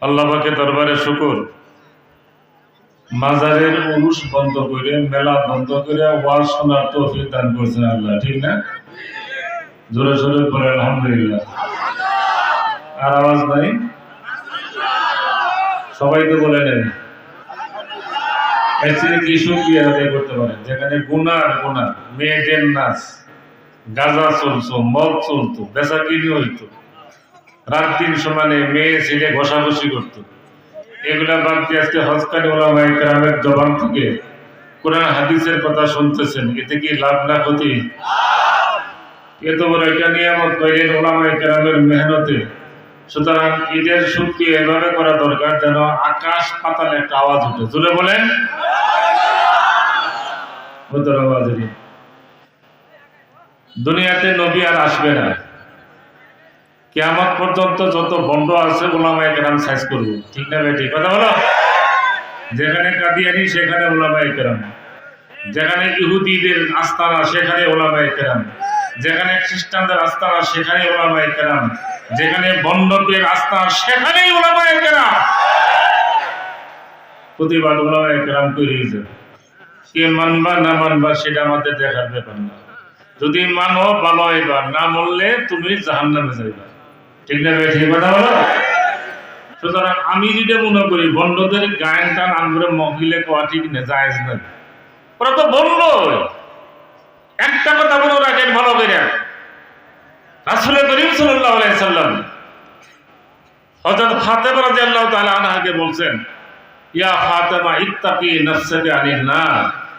আল্লাহকে দরবারে শুকুর। মাজারের উরুষ বন্ধ করে, মেলা বন্ধ করে ওয়াজ শোনার তৌফিক দান করছেন আল্লাহ, ঠিক না? জোরে জোরে বলে আলহামদুলিল্লাহ। আর আওয়াজ নাই? সবাই তো বলে নেন। কি যেখানে গাঁজা চলতো, মদ চলতো হইতো। রাত দিন সমানে মেয়ে ছেলে ঘষাঘষি করতো। এগুলা বাদ দিয়ে আজকে হজকানি ওলামা একরামের জবান থেকে কোরআন হাদিসের কথা শুনতেছেন। এতে কি লাভ না ক্ষতি? এত বড় একটা নিয়ামত পাইলেন ওলামা একরামের মেহনতে। সুতরাং ঈদের সুখকে এভাবে করা দরকার যেন আকাশ পাতালে একটা আওয়াজ উঠে। জুড়ে বলেন। দুনিয়াতে নবী আর আসবে না। কেয়ামত পর্যন্ত যত বন্ড আছে ওলামা একরাম সাইজ করব। ঠিক না বেটি কথা বলো? যেখানে কাদিয়ানি, সেখানে ওলামা একরাম যেখানে ইহুদিদের আস্তানা, সেখানে ওলামা একরাম যেখানে খ্রিস্টানদের আস্তানা, সেখানে ওলামা একরাম যেখানে বন্ডদের আস্তানা, সেখানেই ওলামা একরাম প্রতিবাদ ওলামা একরাম করিয়ে যাবে। কে মানবা না মানবা সেটা আমাদের দেখার ব্যাপার না। যদি মানো ভালো এবার না মরলে তুমি জাহান নামে যাইবা। না সুতরাং আমি যেটা মনে করি, বন্ধদের গায়ন টান মহিলে কোয়া ঠিক না না। ওরা তো বন্ধ। একটা কথা রাখেন ভালো করে। করিম ফাতেমা রাদিয়াল্লাহু তাআলা আনহাকে বলছেন, ইয়া ফাতেমা, ইত্তাকি নাফসাকা আনিন নার।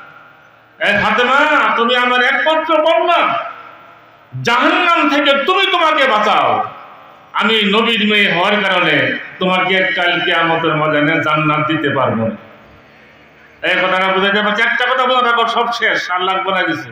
এ ফাতেমা, তুমি আমার একমাত্র কন্যা জাহান্নাম থেকে তুমি তোমাকে বাঁচাও। আমি নবীর মেয়ে হওয়ার কারণে তোমাকে কালকে আমাদের মজানে জান্নাত দিতে পারব না। এই কথাটা বুঝাইতে পারছি? একটা কথা বলে রাখো সব শেষ আল্লাহ লাগবো দিছে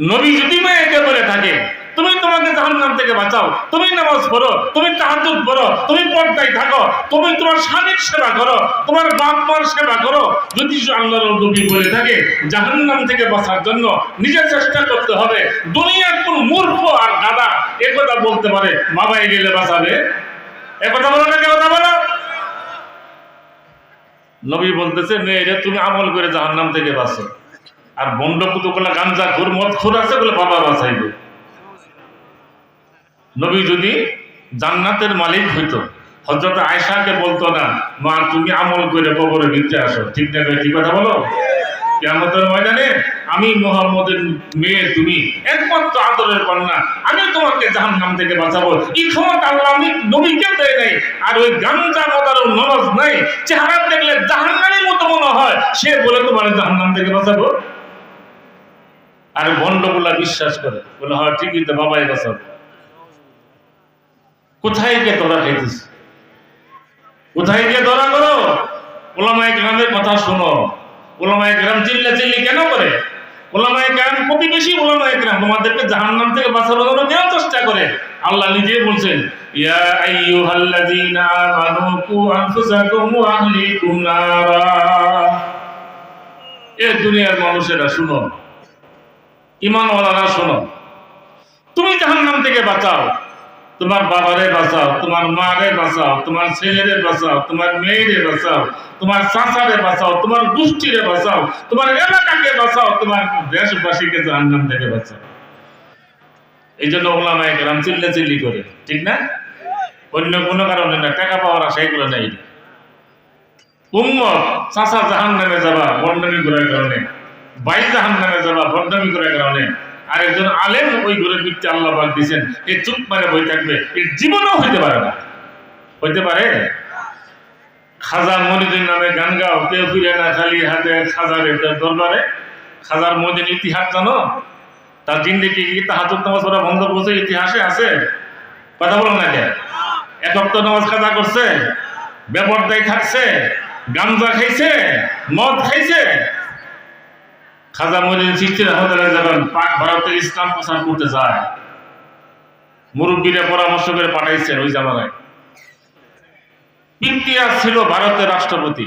নবী যদি মেয়েকে বলে থাকে তুমি তোমাকে জাহান্নাম থেকে বাঁচাও। তুমি নামাজ পড়ো, তুমি তাহাজুদ পড়ো, তুমি পর্দায় থাকো, তুমি তোমার স্বামীর সেবা করো, তোমার বাপ মার সেবা করো। যদি আল্লাহর নবী বলে থাকে, জাহান্নাম থেকে বাঁচার জন্য নিজের চেষ্টা করতে হবে। দুনিয়ার কোন মূর্খ আর গাদা এ কথা বলতে পারে বাবাই গেলে বাঁচাবে। এ কথা বলো না, কে কথা বলো? নবী বলতেছে মেয়েরে তুমি আমল করে জাহান্নাম থেকে বাঁচো। আর বন্ড কুতুকলা গাঞ্জা খুর মদ খুর আছে বলে বাবা বাঁচাইবে। নবী যদি জান্নাতের মালিক হইতো হজরত আয়সাকে বলতো না, মা, তুমি আমল করে কবরে ভিতরে আসো। ঠিক না ঠিক কথা বলো? কেমতের ময়দানে আমি মোহাম্মদের মেয়ে, তুমি একমাত্র আদরের কন্যা, আমি তোমাকে জাহান নাম থেকে বাঁচাবো। এই ক্ষমতা আল্লাহ আমি নবীকে দেয় নাই, আর ওই গাঞ্জা মতার নমাজ নাই, চেহারা দেখলে জাহান্নামের মতো মনে হয়, সে বলে তোমার জাহান নাম থেকে বাঁচাবো। আর ভণ্ডগুলা বিশ্বাস করে, বলে, হয়, ঠিকই তো, বাবাই বাঁচাবো। কোথায় গিয়ে তোরা খাইতেছ? কোথায় গিয়ে ধরা করো? ওলামায় গ্রামের কথা শোনো। ওলামায় গ্রাম চিল্লা চিল্লি কেন করে? ওলামায় গ্রাম প্রতিবেশী ওলামায় গ্রাম তোমাদেরকে জাহান্নাম থেকে বাঁচানোর জন্য চেষ্টা করে? আল্লাহ নিজে বলছেন, ইয়া আইয়ুহাল্লাযীনা আমানু কু আনফুসাকুম ওয়া আহলিকুম নারা। এ দুনিয়ার মানুষেরা, শুনো। ইমানওয়ালারা শোনো। তুমি জাহান্নাম থেকে বাঁচাও। তোমার বাবারে বাঁচাও, তোমার মারে বাঁচাও, তোমার ছেলেরে বাঁচাও, তোমার মেয়েরে বাঁচাও, তোমার চাচারে বাঁচাও, তোমার গোষ্ঠীরে বাঁচাও, তোমার এলাকাকে বাঁচাও, তোমার দেশবাসীকে জাহান্নাম থেকে বাঁচাও। এই জন্য ওলামায় গ্রাম চিল্লে চিল্লি করে, ঠিক না? অন্য কোনো কারণে না, টাকা পাওয়ার আশা এগুলো নেই। উম্মত, চাচা জাহান নামে যাবা বন্ডামি করার কারণে। বাই জাহান নামে যাবা বন্ডামি করার কারণে। আর একজন আলেম ওই ঘরের ভিত্তি আল্লাহ পাক দিয়েছেন এই চুপ মানে বই থাকবে, এর জীবনেও হইতে পারে না। হইতে পারে? খাজা মরিদিন নামে গান গাও, কেউ ফিরে না, খালি হাতে খাজার দরবারে। খাজার মরিদিন ইতিহাস জানো? তার জিন্দিগি কি তাহাজুদ নামাজ পড়া বন্ধ করছে? ইতিহাসে আছে? কথা বলো না কেন? এক অক্ত নামাজ খাজা করছে ব্যাপার বেপরদায় থাকছে, গাঞ্জা খাইছে, মদ খাইছে খাজা চিস্তি রহমতুল্লাহ যখন পাক ভারতে ইসলাম প্রচার করতে যায়। মুরব্বীরা পরামর্শ করে পাঠাইছেন ওই জামানায়। পিতৃরাজ ছিল ভারতের রাষ্ট্রপতি।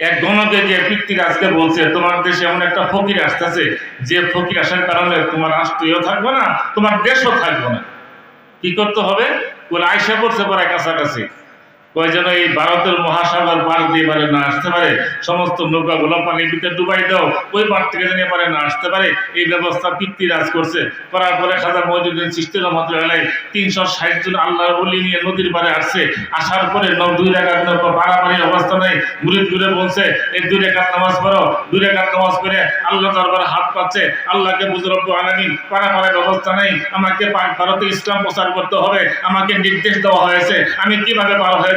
এক গণকে যে পিতৃরাজকে বলছে, তোমার দেশে এমন একটা ফকির আসতেছে, যে ফকির আসার কারণে তোমার রাষ্ট্রীয় থাকবে না, তোমার দেশও থাকবে না। কি করতে হবে? বলে আয়সা করছে পরে কাছাকাছি। কয় যেন এই ভারতের মহাসাগর পার দিয়ে পারে না আসতে পারে? সমস্ত নৌকাগুলো পানির ভিতরে ডুবাই দাও, ওই পার থেকে যেন পারে না আসতে পারে। এই ব্যবস্থা পিতৃরাজ করছে। করার পরে খাজা মহিউদ্দিন সৃষ্টি রহমত এলাকায় তিনশো ষাট জন আল্লাহর বলি নিয়ে নদীর পারে আসছে। আসার পরে দুই রেখাত পাড়াপাড়ি অবস্থা নেই মুরিদ ঘুরে বলছে, এই দুই রেখাত নামাজ পড়ো। দুই রেখাত নামাজ পড়ে আল্লাহ দরবারে হাত পাচ্ছে। আল্লাহকে বুজরব্য আলামিন পাড়াপাড়ার অবস্থা নেই। আমাকে ভারতে ইসলাম প্রচার করতে হবে, আমাকে নির্দেশ দেওয়া হয়েছে। আমি কীভাবে পার হয়ে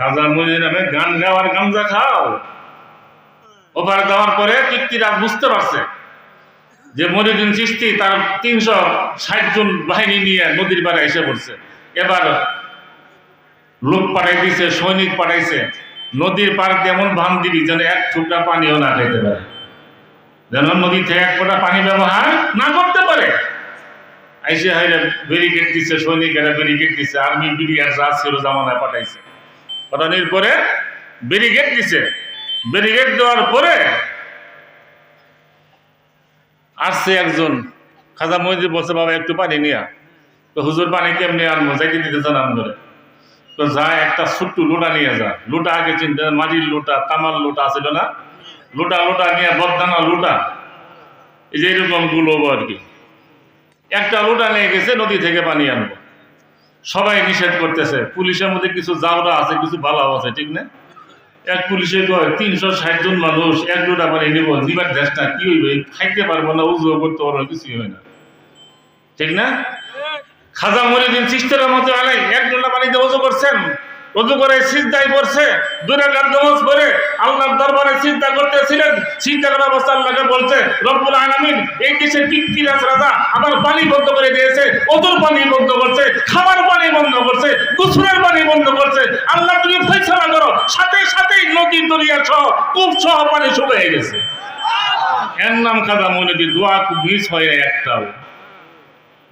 খাজা মজি নামে গান গাওয়ার গামজা খাও। ওপারে যাওয়ার পরে কীর্তিরাজ বুঝতে পারছে যে মরিদিন সৃষ্টি তার তিনশো ষাট জন বাহিনী নিয়ে নদীর পাড়ে এসে পড়ছে। এবার লোক পাঠাই দিছে সৈনিক পাঠাইছে। নদীর পাড় তেমন ভান দিবি যেন এক টুকরা পানিও না খেতে পারে। যেন নদী থেকে এক ফোঁটা পানি ব্যবহার না করতে পারে। আইসে হাইরে ব্যারিকেড দিচ্ছে সৈনিকেরা ব্যারিকেড দিচ্ছে আর্মি বিডিআর যা ছিল জামানায় পাঠাইছে। পাঠানোর পরে ব্যারিকেড দিছে। ব্যারিকেড দেওয়ার পরে আসছে একজন। খাজা মহিদি বলছে, বাবা, একটু পানি নিয়া তো হুজুর পানি কেমনি আনব? যাইতে দিতে জানাম করে তো যা, একটা ছোট্ট লোটা নিয়ে যা। লোটা আগে চিনতে মাটির লোটা, তামার লোটা আছিল না? লোটা লোটা নিয়ে বদদানা লোটা। এই যে এরকমগুলো আর কি একটা লোটা নিয়ে গেছে, নদী থেকে পানি আনব। সবাই নিষেধ করতেছে। পুলিশের মধ্যে কিছু জাউরা আছে, কিছু ভালো আছে, ঠিক না? এক পুলিশে কয়, তিনশো ষাট জন মানুষ, এক দুটা পানি নিব নিবার দেশটা কি হইবে? খাইতে পারব না, উজু করতে পারব কিছুই হয় না। ঠিক না? খাজা মরিদিন সিস্টের মতো আলাই এক দুটা পানিতে উজু করছেন। উজু করে সিজদায় পড়ছে দূরে নামাজ পড়ে আল্লাহর দরবারে চিন্তা করতেছিলেন। চিন্তা করার অবস্থা আল্লাহকে বলছে রব্বুল আলামিন এই দেশের পিতৃরাজ রাজা আমার পানি বন্ধ করে দিয়েছে ওদের পানি বন্ধ করছে খাবার পানি বন্ধ করছে গোসলের পানি বন্ধ করছে। আল্লাহ তুমি ফয়সালা করো সাথে সাথেই নদী দরিয়া সহ কূপ সহ পানি শুকিয়ে গেছে। এর নাম খাজা মনিদি দোয়া মিস হয় একটাও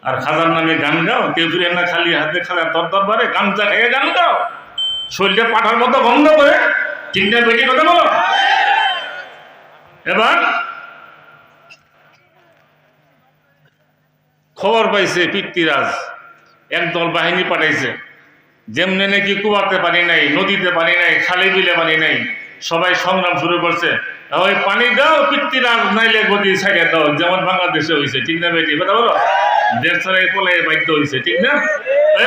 আর খাজার নামে গান গাও কেউ না খালি হাতে খাজা তর দরবারে গামছা খেয়ে গান গাও। শরীরটা পাঠার মতো বন্ধ করে না বেটি কথা বলো। এবার খবর পাইছে পিতৃরাজ, একদল বাহিনী পাঠাইছে। যেমনি নাকি কুয়াতে পানি নাই, নদীতে পানি নাই, খালি বিলে পানি নাই, সবাই সংগ্রাম শুরু করছে। ওই পানি দাও পিতৃরাজ, নাইলে গদি ছাড়িয়ে দাও, যেমন বাংলাদেশে হয়েছে ঠিক না বেটি? কথা বলো। দেশ ছাড়াই পলাই বাধ্য হয়েছে ঠিক না?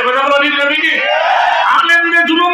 কথা বলো, ঠিক জুলুম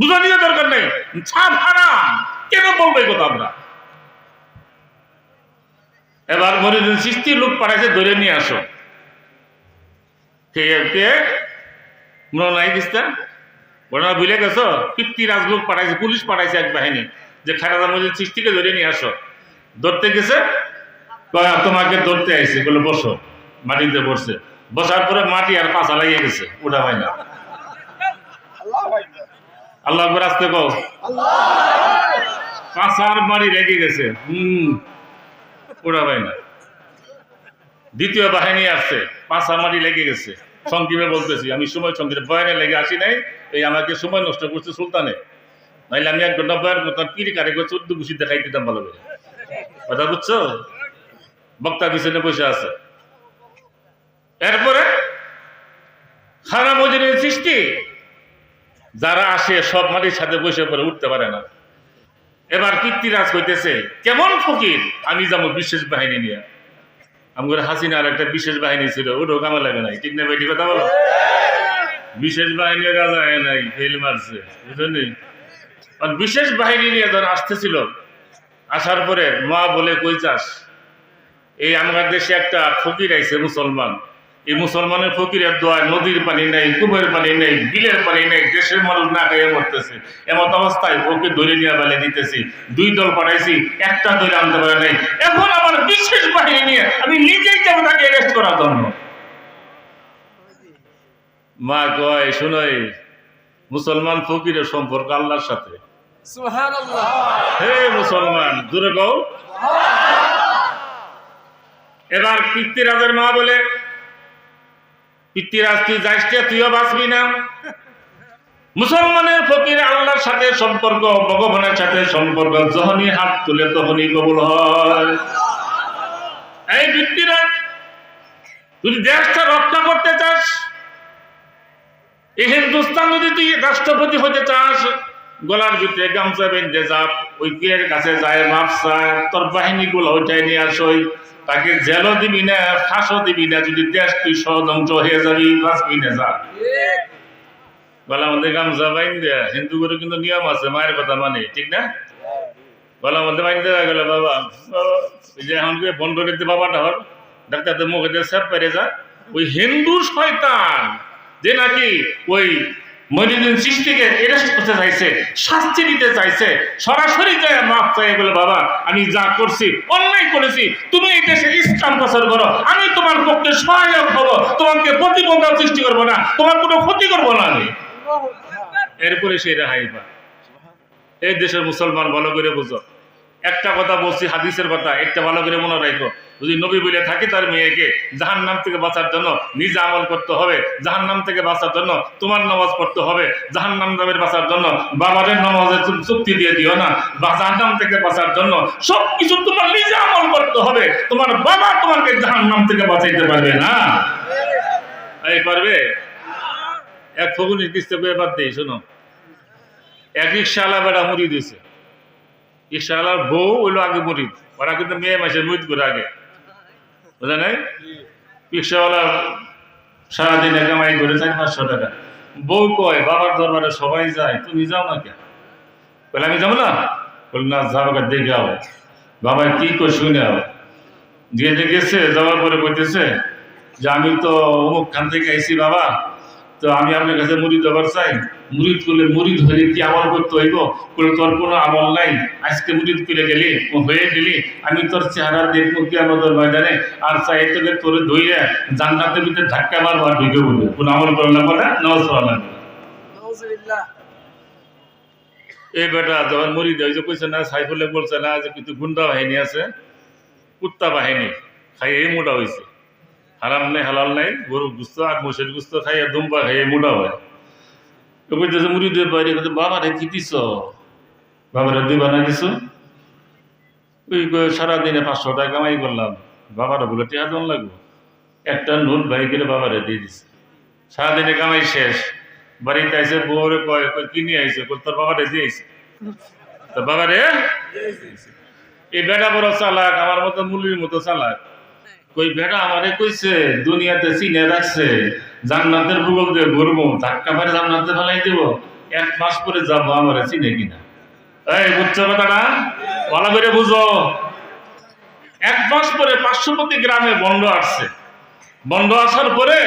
বুঝা দরকার নেই। কেন কথা আমরা? এবার সৃষ্টি লোক পাঠাইছে, ধরে নিয়ে আসো। মনে নাই দিস্তা ঘটনা গেছো? পিতৃরাজ লোক পাঠাইছে, পুলিশ পাঠাইছে এক বাহিনী, যে খারাদা সৃষ্টিকে ধরে নিয়ে আসো। ধরতে গেছে? তোমাকে ধরতে আইছে। বলে, বসো। মাটিতে বসছে বসার পরে মাটি আর পাশা লাগিয়ে গেছে। উঠা হয় না। আল্লাহ আকবর আসতে কও। কাঁচার মারি লেগে গেছে। হুম ওরা ভাই না দ্বিতীয় বাহিনী আসছে পাঁচা মারি লেগে গেছে। সংক্ষেপে বলতেছি আমি সময় সংক্ষেপে বয়ানে লেগে আসি নাই এই আমাকে সময় নষ্ট করছে সুলতানে। নাইলে আমি এক ঘণ্টা বয়ান করতাম পিড়ি কারে করে চোদ্দ ঘুষি দেখাই দিতাম ভালো করে। কথা বুঝছ? বক্তা পিছনে বসে আছে। এরপরে খারাপ মজুরির সৃষ্টি। যারা আসে সব মাটির সাথে বসে পড়ে উঠতে পারে না। এবার কীর্তিরাজ হইতেছে কেমন ফকির? আমি যাব বিশেষ বাহিনী নিয়ে। আমার হাসিনার একটা বিশেষ বাহিনী ছিল ওটাও কামে লাগে নাই। ঠিক না কথা বলো? বিশেষ বাহিনী রাজা হয় নাই, ফেল মারছে বুঝলি আর বিশেষ বাহিনী নিয়ে ধর আসতেছিল, আসার পরে মা বলে, কই চাস এই আমার দেশে একটা ফকির আইছে মুসলমান। এই মুসলমানের ফকিরের দোয়ায় নদীর পানি নেই কুবের পানি নেই বিলের পানি নেই দেশের মানুষ না খাইয়ে মরতেছে। এমত অবস্থায় ওকে ধরে নিয়ে বেলে দিতেছি। দুই দল পাঠাইছি একটা ধরে আনতে পারে নাই। এখন আমার বিশেষ বাহিনী নিয়ে আমি নিজেই যাব তাকে অ্যারেস্ট করার জন্য? মা কয় শুনোই মুসলমান ফকিরের সম্পর্ক আল্লাহর সাথে? হে মুসলমান দূরে কও। এবার পিতৃরাজের মা বলে পিতৃরাজ তুই যাইস তুইও বাঁচবি না। মুসলমানের ফকির আল্লাহর সাথে সম্পর্ক, ভগবানের সাথে সম্পর্ক, যখনই হাত তুলে তখনই কবুল হয়। এই পিতৃরাজ তুই দেশটা রক্ষা করতে চাস, এই হিন্দুস্তান যদি তুই রাষ্ট্রপতি হতে চাস, গলার ভিতরে গামছা বেঁধে যা ওই কাছে যায়, মাপ চায়, তোর বাহিনীগুলো ওইটাই নিয়ে আসই। তাকে জেলও দিবি না, ফাঁসও দিবি না, যদি দেশ তুই ষড়যন্ত্র হয়ে যাবি বাঁচবি না যা। গলার মধ্যে গামছা বাইন দেয়া হিন্দু করে কিন্তু নিয়ম আছে, মায়ের কথা মানে ঠিক না? বাবা যে এখন বন্ধ পেরে যা। ওই হিন্দু শয়তান, যে নাকি ওই মহিদিন সৃষ্টিকে এরেস্ট করতে চাইছে শাস্তি দিতে চাইছে সরাসরি যায় মাফ চাই বলে বাবা আমি যা করছি অন্যায় করেছি তুমি এই দেশে ইসলাম প্রচার করো আমি তোমার পক্ষে সহায়ক হব তোমাকে প্রতিবন্ধক সৃষ্টি করব না তোমার কোনো ক্ষতি করব না আমি। এরপরে সেই রেহাই পা এই দেশের মুসলমান ভালো করে বুঝো। একটা কথা বলছি, হাদিসের কথা, একটা ভালো করে মনে রাখো। যদি নবী বলে থাকে তার মেয়েকে জাহান নাম থেকে বাঁচার জন্য নিজে আমল করতে হবে জাহান নাম থেকে বাঁচার জন্য তোমার নামাজ পড়তে হবে জাহান নাম নামের বাঁচার জন্য বাবারের নামাজের চুক্তি দিয়ে দিও না, বা জাহান নাম থেকে বাঁচার জন্য সব কিছু তোমার নিজে আমল করতে হবে, তোমার বাবা তোমাকে জাহান নাম থেকে বাঁচাইতে পারবে না। এই পারবে? এক কিস্তে করে বাদ দেই শোনো। এক রিক্সাওয়ালা বেড়া মুড়ি দিয়েছে। রিক্সাওয়ালার বউ হইল আগে মুড়িদ ওরা কিন্তু মেয়ে মাসে মুড়িদ করে আগে। বুঝা নাই? রিক্সাওয়ালা সারাদিনে কামাই করে চার পাঁচশো টাকা। বউ কয়, বাবার দরবারে সবাই যায়, তুমি যাও না কেন? বলে আমি যাব না? বল না যাও দেখে আও। বাবা কি করে শুনে আও। দিয়ে গেছে, যাওয়ার পরে বলতেছে যে, আমি তো অমুক খান থেকে আইছি বাবা। তো আমি আপনার কাছে মুড়ি দেবার চাই। মুড়িদ করলে মুড়িদ হলে কি আমল করতে হইব? বলে তোর কোনো আমল নাই। আজকে মুড়িদ করে গেলি ও হয়ে গেলি। আমি তোর চেহারা দেখব কি আমাদের ময়দানে। আর চাই তোকে তোরে ধইয়া জান্নাতের ভিতরে ধাক্কা মারবো আর ঢুকে বলবে কোনো আমল করা না নামাজ পড়া লাগবে না। নাউজুবিল্লাহ। এই বেটা যখন মরি দেয় যে কইছে না সাইফুলে বলছে না যে কিন্তু গুন্ডা বাহিনী আছে কুত্তা বাহিনী। খাই এই মোটা হয়েছে হারাম নেই হালাল নাই গরু গুস্ত আর মোষের গুস্ত খাইয়ে দুম্বা খাইয়ে মোটা হয়। তো কইতেছে মুড়ি দিয়ে বাইরে কিন্তু বাবা রে কি দিছ? বাবারে দিবা না কিছু ওই সারাদিনে পাঁচশো টাকা কামাই করলাম। বাবারা বলে টিয়া জন লাগবো? একটা নোট ভাই করে বাবারে দিয়ে দিছে। সারাদিনে কামাই শেষ। বাড়িতে আইসে বউরে কয় কয় কি নিয়ে আইসে বল তোর বাবারে দিয়ে আইসে তোর বাবারে? এই বেটা বড় চালাক আমার মতো মুলির মতো চালাক। কই, বেটা আমারে কইছে, দুনিয়াতে চিনে রাখছে, জান্নাতের ভূগোল দিয়ে ঘুরবো, ধাক্কা মারে জান্নাতে ফেলাই দেবো, এক মাস পরে যাব, আমারে চিনে কিনা? এই, বুঝছ কথাটা? ভালো করে বুঝো। এক মাস পরে পার্শ্ববর্তী গ্রামে বন্ধ আসছে। বন্ধ আসার পরে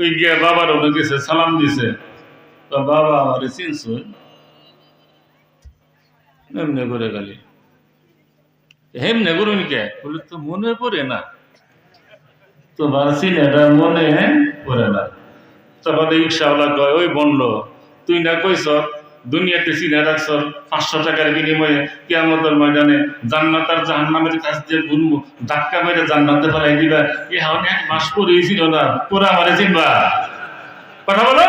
ওই গিয়ে বাবার ওনে গেছে সালাম দিছে। তো বাবা আমারে চিনছ। এমনি করে গেলি হেমনে করুন কে বলে তো মনে পড়ে না? তোমার সিনেটা মনে পড়ে না। তখন রিক্সাওয়ালা কয়, ওই বন্ড তুই না কইস দুনিয়াতে চিনে রাখছ, পাঁচশো টাকার বিনিময়ে কেয়ামতের ময়দানে জান্নাত আর জাহান্নামের কাছ দিয়ে ঘুরবো ধাক্কা মেরে জান্নাতে ফেলাই দিবা। এ এখন এক মাস পরেই ছিল না পরে আমারে চিনবা? কথা বলো?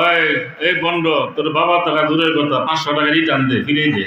ওই, এই বন্ড তোর বাবা টাকা দূরের কথা, পাঁচশো টাকা রিটার্ন দে ফিরে দে।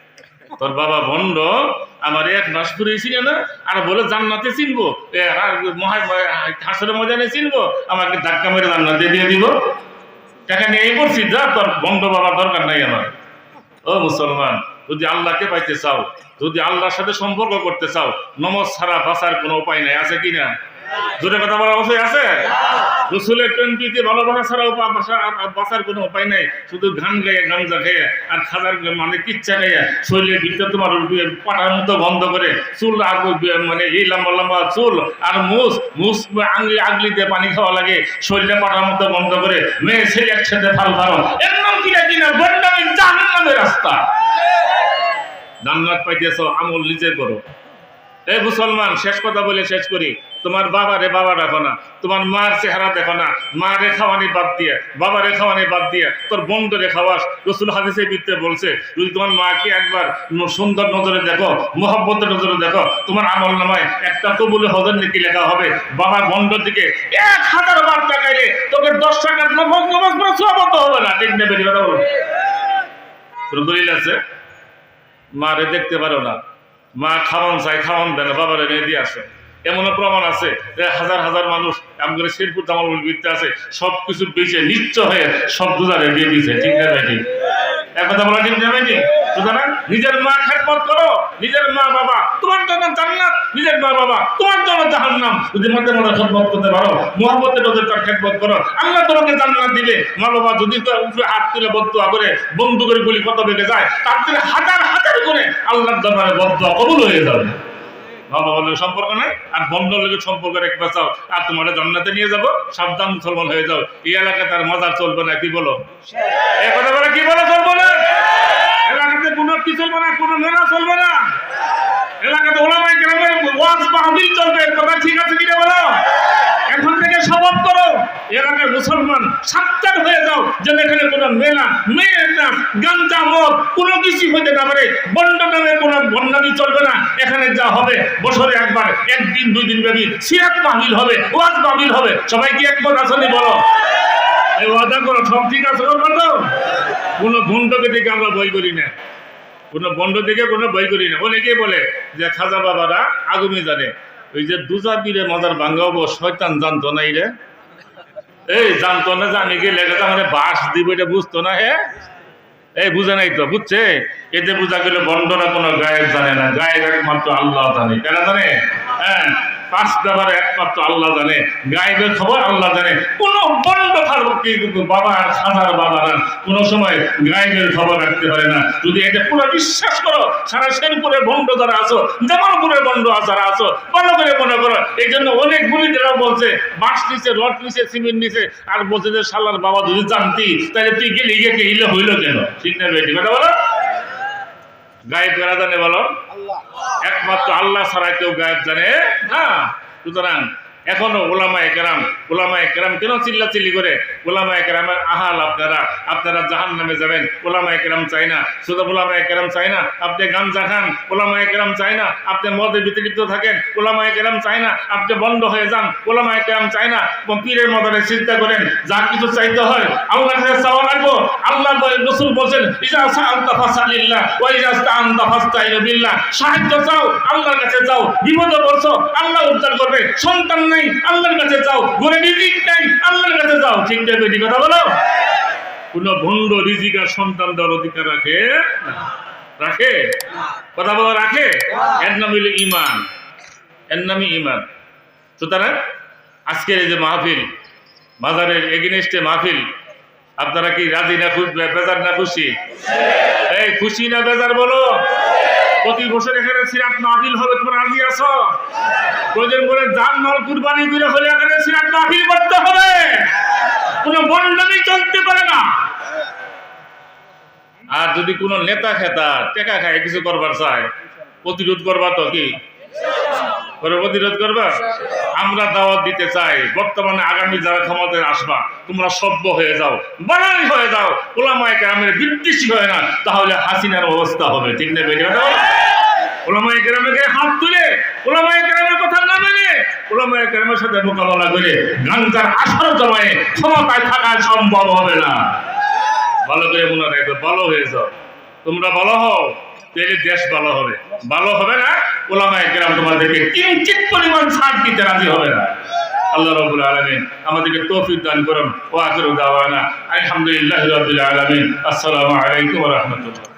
তোর বাবা ভণ্ড আমার এক মাস ছিল না, আর বলে জান্নাতে চিনবো। হাসরের ময়দানে চিনবো, আমাকে ধাক্কা মেরে জান্নাতে দিয়ে দিব। টাকা নিয়ে এই করছি যা, তোর ভণ্ড বাবার দরকার নাই আমার। ও মুসলমান, যদি আল্লাহকে পাইতে চাও, যদি আল্লাহর সাথে সম্পর্ক করতে চাও, নমজ ছাড়া বাঁচার কোনো উপায় নাই, আছে কি না? মানে চুল মানে এই লম্বা লম্বা চুল আর মুস মুস আংলি আগলি দিয়ে পানি খাওয়া লাগে। শরীরে পাটার মতো বন্ধ করে মেয়ে ছেলে একসাথে ফাল কিনা রাস্তা। জান্নাত পাইতেছ, আমল নিজে করো। এই মুসলমান, শেষ কথা বলে শেষ করি। তোমার বাবারে বাবা দেখো না, তোমার মার চেহারা দেখো না, মা রে খাওয়ানি বাদ দিয়ে, বাবা রে খাওয়ানি বাদ দিয়ে, তোর বন্ধ রে খাওয়াস। রসুল হাদিসে বিদ্যে বলছে, যদি তোমার মাকে একবার সুন্দর নজরে দেখো, মোহাব্বতের নজরে দেখো, তোমার আমল নামায় একটা কবুলে হজর নাকি লেখা হবে। বাবার বন্ধ দিকে এক হাজার বার টাকাইলে তোকে দশ নমাজ সবত হবে না। ঠিক নেবে আছে? মারে দেখতে পারো না। মা খাওয়ান চাই, খাওয়ান দেয় বাবার মেয়ে দিয়ে আসে এমনও প্রমাণ আছে যে হাজার হাজার মানুষ আমাদের শেরপুর তামাল বৃত্তে আছে সব কিছু বেঁচে নিচ্ছ হয়ে সব দুজারে দিয়ে দিয়েছে, ঠিক না ঠিক? এক কথা বলা ঠিক যাবে সুতরাং নিজের মা খেদমত করো, নিজের মা বাবা, তোমার জন্য জান্নাত, নিজের মা বাবা, তোমার জন্য জাহান্নাম। যদি মধ্যে খেদমত করতে পারো তার খেদমত করো, আল্লাহ তোমাকে জান্নাত দিবে। মা বাবা যদি তোর উপরে হাত তুলে বদুয়া করে, বন্ধু করে গুলি কত বেগে যায়, তার থেকে হাজার হাজার করে আল্লাহর দরবারে বদুয়া কবুল হয়ে যাবে। সম্পর্ক নাই আর বন্ধ লোকের সম্পর্ক রেখে বাঁচাও। আর তোমার জন্নাতে নিয়ে যাব সাবধান মুসলমান হয়ে যাও। এই এলাকায় তার মজার চলবে না কি বলো? এ কথা বলে কি বলো চলবে না? এলাকাতে কোনো কি চলবে না কোনো মেলা চলবে না। এলাকাতে ওলামাই ওয়াজ চলবে কথা ঠিক আছে কিনা বলো এখন থেকে শপথ করো এলাকার মুসলমান সাবধান হয়ে যাও যেন এখানে কোনো মেলা, মেয়ের না গাঞ্জা মদ, কোনো কিছু হইতে না পারে। বন্ড নামে কোনো বন্যামি চলবে না। এখানে যা হবে, বছরে একবার, একদিন দুই দিন ব্যাপী সিরাত মাহবিল হবে, ওয়াজ মাহবিল হবে। সবাই কি একবার আসলে বলো? এই ওয়াদা করো, সব ঠিক আছে তো কোনো বন্ধকে থেকে আমরা বই করি না। কোনো বন্ধ থেকে কোনো বই করি না। অনেকেই বলে যে খাজা বাবারা আগুমি জানে ওই যে দুজা পীরে মজার ভাঙ্গাবো শয়তান জানতো না রে এই জানতো না জানি গেলে এটা মানে বাস দিব, এটা বুঝতো না, হে? এই বুঝে নাই তো, বুঝছে? এতে বুঝা গেলে বন্ধনা কোনো গায়েব জানে না। গায়েব একমাত্র আল্লাহ জানে। কেন জানে? হ্যাঁ। পাঁচ ব্যাপার একমাত্র আল্লাহ জানে গায়েবের খবর আল্লাহ জানে। কোন বন্ড খারাপ কি বাবা আর খাজার বাবারা কোন সময় গায়েবের খবর রাখতে পারে না। যদি এটা পুরো বিশ্বাস করো, সারা শেরপুরে বন্ড যারা আছো, জামালপুরে বন্ড যারা আছো ভালো করে মনে করো, এই জন্য অনেক গুলিদেরা বলছে, বাঁশ নিচে রড নিচে সিমেন্ট নিচে আর বলছে যে শালার বাবা যদি জানতি, তাহলে তুই গেলি গিয়ে হিলে হইল কেন? ঠিক না বেটি? কথা বলো? গায়েব কারা জানে বলো? একমাত্র আল্লাহ ছাড়া কেউ গায়েব জানে না। সুতরাং এখনও ওলামা একরাম ওলামা একরাম কেন চিল্লা চিল্লি করে? ওলামা একরামের আহাল আপনারা আপনারা জাহান নামে যাবেন। ওলামা একরাম চাই না। শুধু ওলামা একরাম চাই না, আপনি গাঞ্জা খান। ওলামা একরাম চাই না, আপনি মদে বিতলিপ্ত থাকেন। ওলামা একরাম চাই না, আপনি বন্ধ হয়ে যান। ওলামা একরাম চাই না এবং পীরের মদনে চিন্তা করেন, যা কিছু চাইতে হয় আল্লাহ কাছে চাওয়া লাগবো। আল্লাহ রসুল বলছেন সাহায্য চাও, আল্লাহর কাছে যাও। বিপদে পড়ছো, আল্লাহ উদ্ধার করবে। সন্তান নাই, আল্লাহর কাছে যাও। ঘরে রিজিক নাই, আল্লাহর কাছে যাও। ঠিক বেটি কথা বলো? কোন ভণ্ড রিজিক আর সন্তান দেওয়ার অধিকার রাখে। রাখে? কথা বলা, রাখে? এর নাম হইল ইমান এর নামই ইমান সুতরাং, আজকের এই যে মাহফিল বাজারের এগেনিস্টে মাহফিল, আপনারা কি রাজি না খুব বেজার না খুশি? এই, খুশি না বেজার বলো? প্রতি বছর এখানে সিরাত মাহফিল হবে তোমরা রাজি আছো? প্রয়োজন বলে জান নল কুরবানি দিলে হলে এখানে সিরাত মাহফিল করতে হবে। কোনো বন্ডামি চলতে পারে না। আর যদি কোনো নেতা খেতা, টেকা খায়, কিছু করবার চায়, প্রতিরোধ করবার তো কি? প্রতিরোধ করবা? আমরা দাওয়াত দিতে চাই। বর্তমানে আগামী যারা ক্ষমতায় আসবা, তোমরা সভ্য হয়ে যাও বানাই হয়ে যাও। ওলামায় গ্রামের বিদ্বেষী হয় না, তাহলে হাসিনার অবস্থা হবে। ঠিক না বেরিয়ে তুলে, ওলামায় কথা না ওলামায় সাথে করে জমায়ে সম্ভব হবে না। ভালো করে মনে রাখবে, ভালো হয়ে যাও। তোমরা ভালো হও, তাহলে দেশ ভালো হবে। ভালো হবে না? ওলামা একরাম তোমাদেরকে কিঞ্চিত পরিমাণ ছাড় দিতে রাজি হবে না। আল্লাহ রবুল আলমিন আমাদেরকে তৌফিক দান করুন, ও আখির দাওয়ানা। আলহামদুলিল্লাহ রবিল আলমিন। আসসালামু আলাইকুম রহমতুল্লাহ।